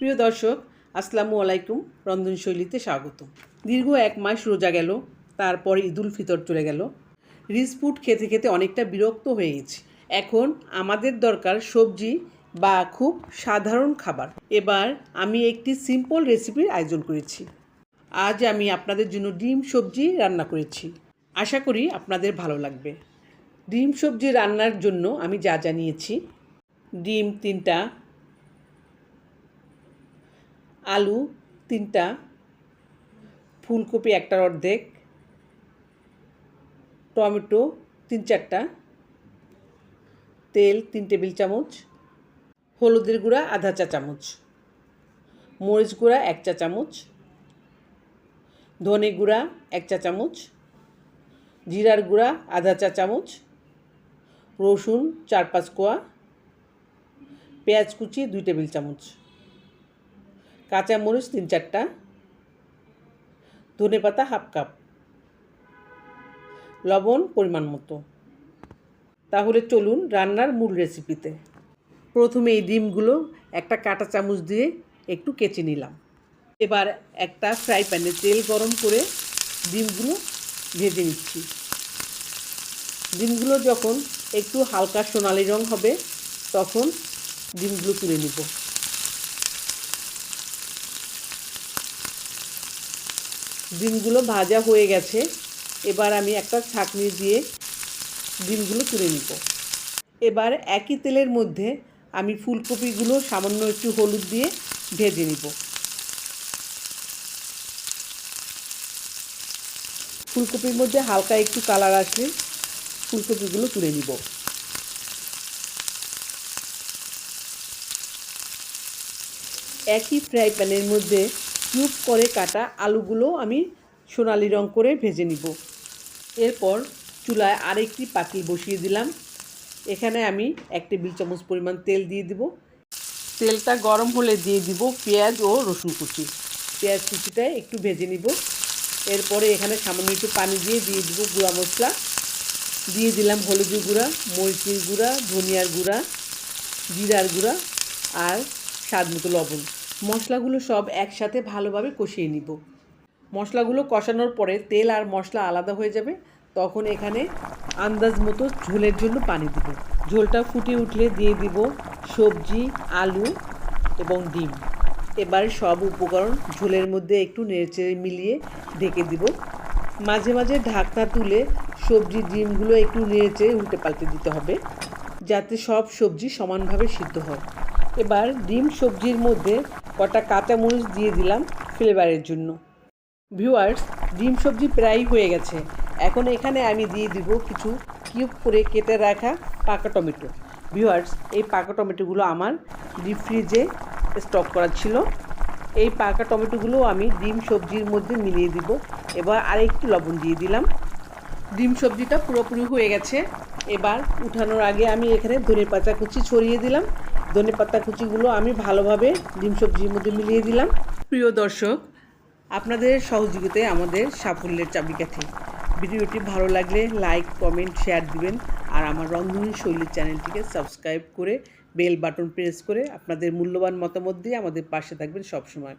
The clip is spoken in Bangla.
প্রিয় দর্শক, আসসালামু আলাইকুম। রন্ধনশৈলীতে স্বাগত দীর্ঘ এক মাস রোজা গেল, তারপর ঈদুল ফিতর চলে গেল। রিচ ফুড খেতে খেতে অনেকটা বিরক্ত হয়ে গেছি। এখন আমাদের দরকার সবজি বা খুব সাধারণ খাবার। এবার আমি একটি সিম্পল রেসিপির আয়োজন করেছি। আজ আমি আপনাদের জন্য ডিম সবজি রান্না করেছি। আশা করি আপনাদের ভালো লাগবে। ডিম সবজি রান্নার জন্য আমি যা যা নিয়েছি, ডিম তিনটা আলু তিনটা, ফুলকপি একটার অর্ধেক, টমেটো তিন চারটা, তেল তিন টেবিল চামচ, হলুদের গুঁড়া আধা চা চামচ, মরিচ গুঁড়া এক চা চামচ, ধনে গুঁড়া এক চা চামচ, জিরার গুঁড়া আধা চা চামচ, রসুন চার পাঁচ কোয়া, পেঁয়াজ কুচি দুই টেবিল চামচ। কাঁচা মরিচ তিন চারটা, ধনে পাতা হাফ কাপ, লবণ পরিমাণ মতো। তাহলে চলুন রান্নার মূল রেসিপিতে। প্রথমে এই ডিমগুলো একটা কাঁটা চামচ দিয়ে একটু কেচে নিলাম। এবার একটা ফ্রাই প্যানে তেল গরম করে ডিমগুলো ভেজে নিচ্ছি। ডিমগুলো যখন একটু হালকা সোনালি রং হবে, তখন ডিমগুলো তুলে নিব। ডিমগুলো ভাজা হয়ে গেছে। এবার আমি একটা ছাঁকনি দিয়ে ডিমগুলো তুলে নিব। এবার একই তেলের মধ্যে আমি ফুলকপিগুলো সামান্য একটু হলুদ দিয়ে ভেজে নিব। ফুলকপির মধ্যে হালকা একটু কালার আসলে ফুলকপিগুলো তুলে নিব। একই ফ্রাই প্যানের মধ্যে কিউব করে কাটা আলুগুলো আমি সোনালি রং করে ভেজে নিব। এরপর চুলায় আরেকটি পাতিল বসিয়ে দিলাম। এখানে আমি এক টেবিল চামচ পরিমাণ তেল দিয়ে দিব। তেলটা গরম হলে দিয়ে দিব পেঁয়াজ ও রসুন কুচি। পেঁয়াজ কুচিটা একটু ভেজে নিব। এরপরে এখানে সামান্য একটু পানি দিয়ে দিয়ে দিব গুঁড়া মশলা। দিয়ে দিলাম হলুদের গুঁড়া, মরিচের গুঁড়া, ধনিয়ার গুঁড়া, জিরার গুঁড়া আর স্বাদ মতো লবণ। মশলাগুলো সব একসাথে ভালোভাবে কষিয়ে নিব। মশলাগুলো কষানোর পরে তেল আর মশলা আলাদা হয়ে যাবে, তখন এখানে আন্দাজ মতো ঝোলের জন্য পানি দিব। ঝোলটা ফুটে উঠলে দিয়ে দিব সবজি, আলু এবং ডিম। এবার সব উপকরণ ঝোলের মধ্যে একটু নেড়েচেড়ে মিলিয়ে ঢেকে দিব। মাঝে মাঝে ঢাকনা তুলে সবজি, ডিমগুলো একটু নেড়েচেড়ে উল্টে পাল্টে দিতে হবে, যাতে সব সবজি সমানভাবে সিদ্ধ হয়। এবার ডিম, সবজির মধ্যে কটা কাঁচামরিচ দিয়ে দিলাম ফ্লেভারের জন্য। ভিউয়ার্স ডিম সবজি প্রায় হয়ে গেছে। এখন এখানে আমি দিয়ে দিব কিছু কিউব করে কেটে রাখা পাকা টমেটো। ভিউয়ার্স এই পাকা টমেটোগুলো আমার ডিপ ফ্রিজে স্টক করা ছিল। এই পাকা টমেটোগুলো আমি ডিম সবজির মধ্যে মিলিয়ে দিব। এবার আরেকটু লবণ দিয়ে দিলাম। ডিম সবজিটা পুরোপুরি হয়ে গেছে। এবার উঠানোর আগে আমি এখানে ধনে পাতা কুচি ছড়িয়ে দিলাম। ধনে পাতা কুচিগুলো আমি ভালোভাবে ডিম সবজির মধ্যে মিলিয়ে দিলাম। প্রিয় দর্শক, আপনাদের সহযোগিতায় আমাদের সাফল্যের চাবিকাঠি। ভিডিওটি ভালো লাগলে লাইক, কমেন্ট, শেয়ার দিবেন আর আমার রন্ধনী শৈলীর চ্যানেলটিকে সাবস্ক্রাইব করে বেল বাটন প্রেস করে আপনাদের মূল্যবান মতামত দিয়ে আমাদের পাশে থাকবেন সবসময়।